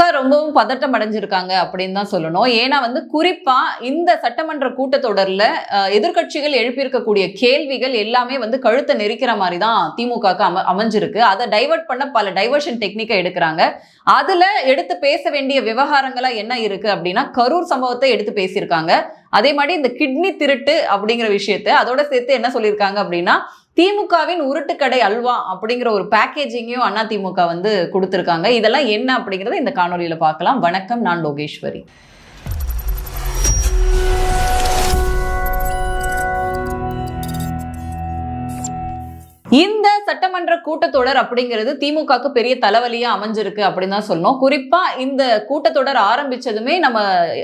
திமுக ரொம்பவும் பதட்டம் அடைஞ்சிருக்காங்க அப்படின்னு தான் சொல்லணும். ஏன்னா வந்து குறிப்பா இந்த சட்டமன்ற கூட்டத்தொடர்ல எதிர்கட்சிகள் எதிர்க்கட்சிகள் எழுப்பியிருக்கக்கூடிய கேள்விகள் எல்லாமே வந்து கழுத்தை நெரிக்கிற மாதிரி தான் திமுக அம அமைஞ்சிருக்கு. அதை டைவர்ட் பண்ண பல டைவர்ஷன் டெக்னிக்கை எடுக்கிறாங்க. அதுல எடுத்து பேச வேண்டிய விவகாரங்களா என்ன இருக்கு அப்படின்னா கரூர் சம்பவத்தை எடுத்து பேசியிருக்காங்க. அதே மாதிரி இந்த கிட்னி திருட்டு அப்படிங்கிற விஷயத்த அதோட சேர்த்து என்ன சொல்லியிருக்காங்க அப்படின்னா திமுகவின் உருட்டுக்கடை அல்வா அப்படிங்கிற ஒரு பேக்கேஜிங்கையும் அண்ணா திமுக வந்து கொடுத்துருக்காங்க. இதெல்லாம் என்ன அப்படிங்கறத இந்த காணொலியில பார்க்கலாம். வணக்கம் நான் லோகேஸ்வரி. சட்டமன்ற கூட்டத்தொடர் அப்படிங்கிறது திமுகக்கு பெரிய தலைவலியா அமைஞ்சிருக்கு அப்படின்னு தான் சொல்லணும். குறிப்பா இந்த கூட்டத்தொடர் ஆரம்பிச்சதுமே நம்ம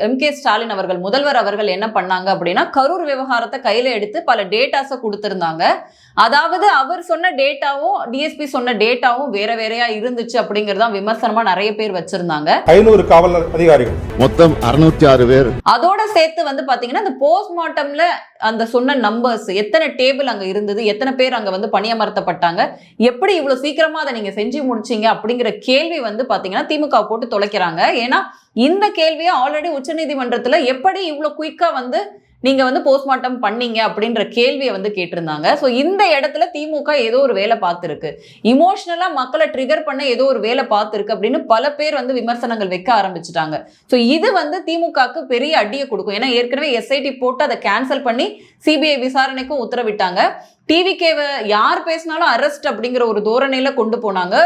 எம் கே ஸ்டாலின் அவர்கள் முதல்வர் அவர்கள் என்ன பண்ணாங்க அப்படின்னா கரூர் விவகாரத்தை கையில எடுத்து பல டேட்டாஸை கொடுத்திருந்தாங்க. அதாவது அவர் சொன்ன டேட்டாவும் டிஎஸ்பி சொன்ன டேட்டாவும் வேற வேறையா இருந்துச்சு அப்படிங்கறதான் விமர்சனமா நிறைய பேர் வச்சிருந்தாங்க. ஐநூறு காவல் அதிகாரிகள். மொத்தம் அறுநூத்தி ஆறு பேர். அதோட சேர்த்து வந்து பாத்தீங்கன்னா அந்த போஸ்ட்மார்ட்டம்ல அந்த சொன்ன நம்பர்ஸ் எத்தனை டேபிள் அங்க இருந்தது எத்தனை பேர் அங்க வந்து பணியமர்த்தப்பட்டாங்க எப்படி இவ்வளவு சீக்கிரமா அதை நீங்க செஞ்சு முடிச்சீங்க அப்படிங்கிற கேள்வி வந்து பாத்தீங்கன்னா திமுக போட்டு தொலைக்கிறாங்க. ஏன்னா இந்த கேள்வியை ஆல்ரெடி உச்சநீதிமன்றத்துல எப்படி இவ்வளவு குயிக்கா வந்து நீங்க வந்து போஸ்ட்மார்ட்டம் பண்ணீங்க அப்படின்ற கேள்வியை வந்து கேட்டிருந்தாங்க. ஸோ இந்த இடத்துல திமுக ஏதோ ஒரு வேலை பார்த்துருக்கு. இமோஷனலா மக்களை ட்ரிகர் பண்ண ஏதோ ஒரு வேலை பார்த்துருக்கு அப்படின்னு பல பேர் வந்து விமர்சனங்கள் வைக்க ஆரம்பிச்சிட்டாங்க. ஸோ இது வந்து திமுகக்கு பெரிய அடியை கொடுக்கும். ஏன்னா ஏற்கனவே எஸ்ஐடி போட்டு அதை கேன்சல் பண்ணி சிபிஐ விசாரணைக்கும் உத்தரவிட்டாங்க. டிவிகேவை யார் பேசினாலும் அரெஸ்ட் அப்படிங்கிற ஒரு தோரணையில கொண்டு போனாங்க.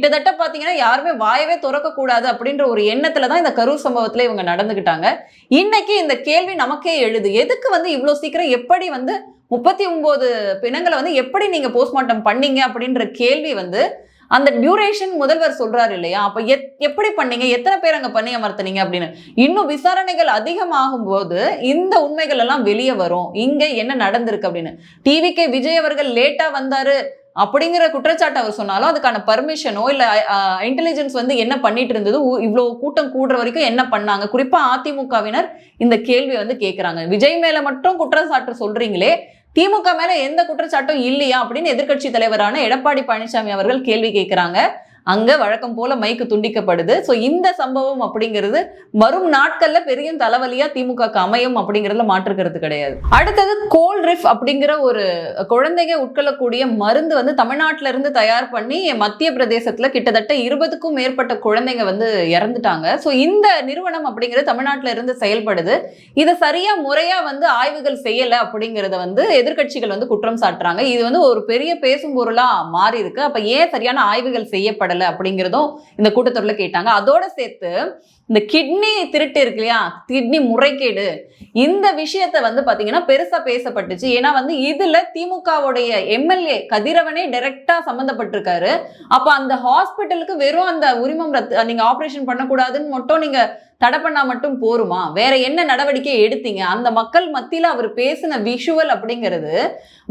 கிட்டத்தட்ட பாத்தீங்கன்னா யாருமே வாயவே திறக்க கூடாது அப்படின்ற ஒரு எண்ணத்துல தான் இந்த கரூர் சம்பவத்துல இவங்க நடந்துக்கிட்டாங்க இன்னைக்கு இந்த கேள்வி நமக்கே எழுது. எதுக்கு வந்து இவ்வளவு சீக்கிரம் எப்படி வந்து முப்பத்தி ஒன்பது பிணங்களை வந்து எப்படி நீங்க போஸ்ட்மார்ட்டம் பண்ணீங்க அப்படின்ற கேள்வி வந்து அந்த டியூரேஷன் முதல்வர் சொல்றாரு இல்லையா? அப்ப எத்- எப்படி பண்ணீங்க? எத்தனை பேர் அங்க பண்ணி அமர்த்தினீங்க அப்படின்னு. இன்னும் விசாரணைகள் அதிகமாகும் போது இந்த உண்மைகள் எல்லாம் வெளியே வரும். இங்க என்ன நடந்திருக்கு அப்படின்னு. டிவிகே விஜய் அவர்கள் லேட்டா வந்தாரு. அப்படிங்கிற குற்றச்சாட்டு அவர் சொன்னாலும் அதுக்கான பர்மிஷனோ இல்ல இன்டெலிஜென்ஸ் வந்து என்ன பண்ணிட்டு இருந்தது இவ்வளோ இவ்வளவு கூட்டம் கூடுற வரைக்கும் என்ன பண்ணாங்க? குறிப்பா அதிமுகவினர் இந்த கேள்வியை வந்து கேட்குறாங்க விஜய் மேல மட்டும் குற்றச்சாட்டு சொல்றீங்களே திமுக மேல எந்த குற்றச்சாட்டும் இல்லையா? அப்படின்னு எதிர்க்கட்சி தலைவரான எடப்பாடி பழனிசாமி அவர்கள் கேள்வி கேட்கிறாங்க அங்க வழக்கம் போல மைக்கு துண்டிக்கப்படுது. ஸோ இந்த சம்பவம் அப்படிங்கிறது வரும் நாட்கள்ல பெரிய தலைவலியா திமுக அமையும் அப்படிங்கறதுல மாற்றுக்கிறது கிடையாது. அடுத்தது கோல் ரிஃப் அப்படிங்கிற ஒரு குழந்தைங்க உட்கொள்ளக்கூடிய மருந்து வந்து தமிழ்நாட்டில இருந்து தயார் பண்ணி மத்திய பிரதேசத்துல கிட்டத்தட்ட இருபதுக்கும் மேற்பட்ட குழந்தைங்க வந்து இறந்துட்டாங்க. ஸோ இந்த நிறுவனம் அப்படிங்கிறது தமிழ்நாட்டில் இருந்து செயல்படுது. இதை சரியா முறையா வந்து ஆய்வுகள் செய்யல அப்படிங்கிறத வந்து எதிர்க்கட்சிகள் வந்து குற்றம் சாட்டுறாங்க. இது வந்து ஒரு பெரிய பேசும் பொருளா மாறி இருக்கு அப்ப ஏன் சரியான ஆய்வுகள் செய்யப்படல? அப்படிங்கறதும் இந்த கூட்டத்தொடரில் கேட்டாங்க. அதோட சேர்த்து இந்த கிட்னி திருட்டு இருக்கு இல்லையா? கிட்னி முறைகேடு. இந்த விஷயத்த வந்து பாத்தீங்கன்னா பெருசா பேசப்பட்டுச்சு. ஏன்னா வந்து இதுல திமுகவுடைய எம்எல்ஏ கதிரவனே டைரக்டா சம்மந்தப்பட்டிருக்காரு அப்ப அந்த ஹாஸ்பிட்டலுக்கு வெறும் அந்த உரிமம் ரத்து நீங்க ஆபரேஷன் பண்ணக்கூடாதுன்னு மட்டும் நீங்க தடை பண்ணா மட்டும் போருமா? வேற என்ன நடவடிக்கை எடுத்தீங்க? அந்த மக்கள் மத்தியில் அவர் பேசின விஷுவல் அப்படிங்கிறது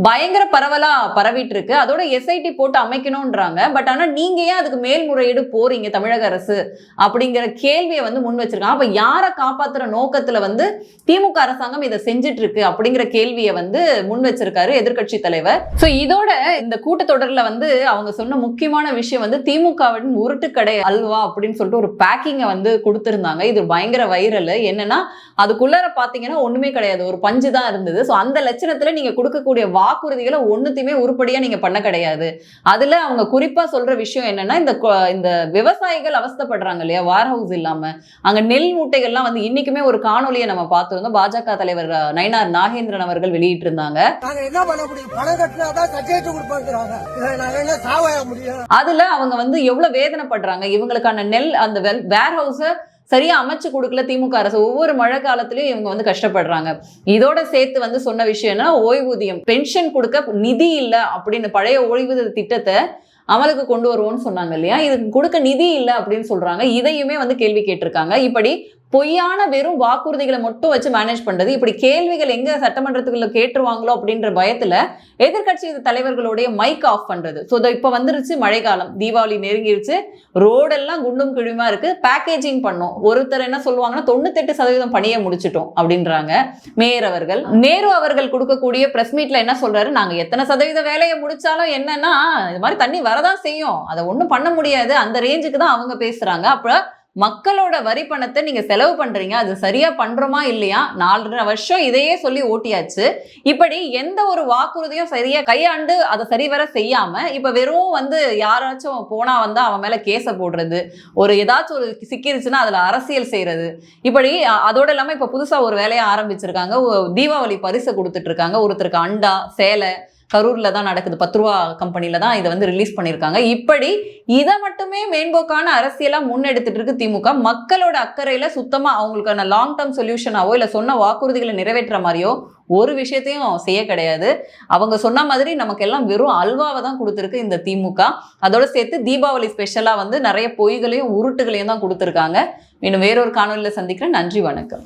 பயங்கர பரவலா பரவிட்டு இருக்கு அதோட எஸ்ஐடி போட்டு அமைக்கணும்ன்றாங்க. பட் ஆனா நீங்க ஏன் அதுக்கு மேல்முறையீடு போறீங்க தமிழக அரசு? அப்படிங்கிற கேள்வியை வந்து முன் வச்சிருக்காங்க. அப்ப யாரை காப்பாத்துற நோக்கத்துல வந்து திமுக அரசாங்கம் இதை செஞ்சுட்டு இருக்கு அப்படிங்கிற கேள்வியை வந்து முன் வச்சிருக்காரு எதிர்க்கட்சி தலைவர். ஸோ இதோட இந்த கூட்டத்தொடர்ல வந்து அவங்க சொன்ன முக்கியமான விஷயம் வந்து திமுகவின் உருட்டுக்கடை அல்வா அப்படின்னு சொல்லிட்டு ஒரு பேக்கிங்கை வந்து கொடுத்திருந்தாங்க. இது பயங்கர வைரல் என்னன்னா அதுக்குள்ளார பாத்தீங்கன்னா ஒண்ணுமே கிடையாது. ஒரு பஞ்சு தான் இருந்தது. சோ அந்த லட்சணத்துல நீங்க கொடுக்கக்கூடிய வாக்குறுதிகளை ஒண்ணுத்தையுமே உருப்படியா நீங்க பண்ண கிடையாது. அதுல அவங்க குறிப்பா சொல்ற விஷயம் என்னன்னா இந்த இந்த விவசாயிகள் அவஸ்தைப்படுறாங்க இல்லையா? வார் ஹவுஸ் இல்லாம. அங்க நெல் மூட்டைகள்லாம் வந்து இன்னைக்குமே ஒரு காணொலியை நம்ம பார்த்திருந்தோம் பாஜக தலைவர் நயினார் நாகேந்திரன் அவர்கள் வெளியிட்டு இருந்தாங்க அதுல அவங்க வந்து எவ்வளவு வேதனைப்படுறாங்க. இவங்களுக்கான நெல் அந்த வேர் ஹவுஸ சரியா அமைச்சு கொடுக்கல திமுக அரசு. ஒவ்வொரு மழை காலத்திலயும் இவங்க வந்து கஷ்டப்படுறாங்க. இதோட சேர்த்து வந்து சொன்ன விஷயம் என்ன ஓய்வூதியம் பென்ஷன் கொடுக்க நிதி இல்லை அப்படின்னு பழைய ஓய்வூதிய திட்டத்தை அமலுக்கு கொண்டு வருவோம்னு சொன்னாங்க இல்லையா? இதுக்கு கொடுக்க நிதி இல்லை அப்படின்னு சொல்றாங்க. இதையுமே வந்து கேள்வி கேட்டிருக்காங்க. இப்படி பொய்யான வெறும் வாக்குறுதிகளை மட்டும் வச்சு மேனேஜ் பண்றது. இப்படி கேள்விகள் எங்க சட்டமன்றத்துக்குள்ள கேட்டுருவாங்களோ அப்படின்ற பயத்துல எதிர்க்கட்சி தலைவர்களுடைய மைக் ஆஃப் பண்றது. ஸோ இப்ப வந்துருச்சு மழைக்காலம். தீபாவளி நெருங்கிருச்சு. ரோடெல்லாம் குண்டும் கிழிமா இருக்கு. பேக்கேஜிங் பண்ணோம். ஒருத்தர் என்ன சொல்லுவாங்கன்னா தொண்ணூத்தெட்டு சதவீதம் பணியை முடிச்சிட்டோம் அப்படின்றாங்க மேயர் அவர்கள். நேரு அவர்கள் கொடுக்கக்கூடிய பிரஸ் மீட்ல என்ன சொல்றாரு? நாங்க எத்தனை சதவீத வேலையை முடிச்சாலும் என்னன்னா இது மாதிரி தண்ணி வரதான் செய்யும். அதை ஒண்ணும் பண்ண முடியாது. அந்த ரேஞ்சுக்கு தான் அவங்க பேசுறாங்க. அப்போ மக்களோட வரி பணத்தை நீங்க செலவு பண்றீங்க அது சரியா பண்றோமா இல்லையா? நாலரை வருஷம் இதையே சொல்லி ஓட்டியாச்சு. இப்படி எந்த ஒரு வாக்குறுதியும் சரியா கையாண்டு அதை சரிவர செய்யாம இப்ப வெறும் வந்து யாராச்சும் போனா வந்து அவன் மேல கேஸை போடுறது ஒரு ஏதாச்சும் ஒரு சிக்கிருச்சுன்னா அதுல அரசியல் செய்யறது இப்படி அதோட இல்லாம இப்ப புதுசா ஒரு வேலையை ஆரம்பிச்சிருக்காங்க. தீபாவளி பரிசு கொடுத்துட்டு இருக்காங்க. ஒருத்தருக்கு அண்டா சேலை கரூரில் தான் நடக்குது. பத்து ரூபா கம்பெனியில் தான் இதை வந்து ரிலீஸ் பண்ணியிருக்காங்க. இப்படி இதை மட்டுமே மேம்போக்கான அரசியலாக முன்னெடுத்துட்டு இருக்கு திமுக. மக்களோட அக்கறையில் சுத்தமாக அவங்களுக்கான லாங் டேர்ம் சொல்யூஷனாவோ இல்லை சொன்ன வாக்குறுதிகளை நிறைவேற்ற மாதிரியோ ஒரு விஷயத்தையும் செய்ய கிடையாது. அவங்க சொன்ன மாதிரி நமக்கு எல்லாம் வெறும் அல்வாவை தான் கொடுத்துருக்கு இந்த திமுக. அதோட சேர்த்து தீபாவளி ஸ்பெஷலாக வந்து நிறைய பொய்களையும் உருட்டுகளையும் தான் கொடுத்துருக்காங்க. இன்னும் வேறொரு காணொலியில் சந்திக்கிறேன். நன்றி வணக்கம்.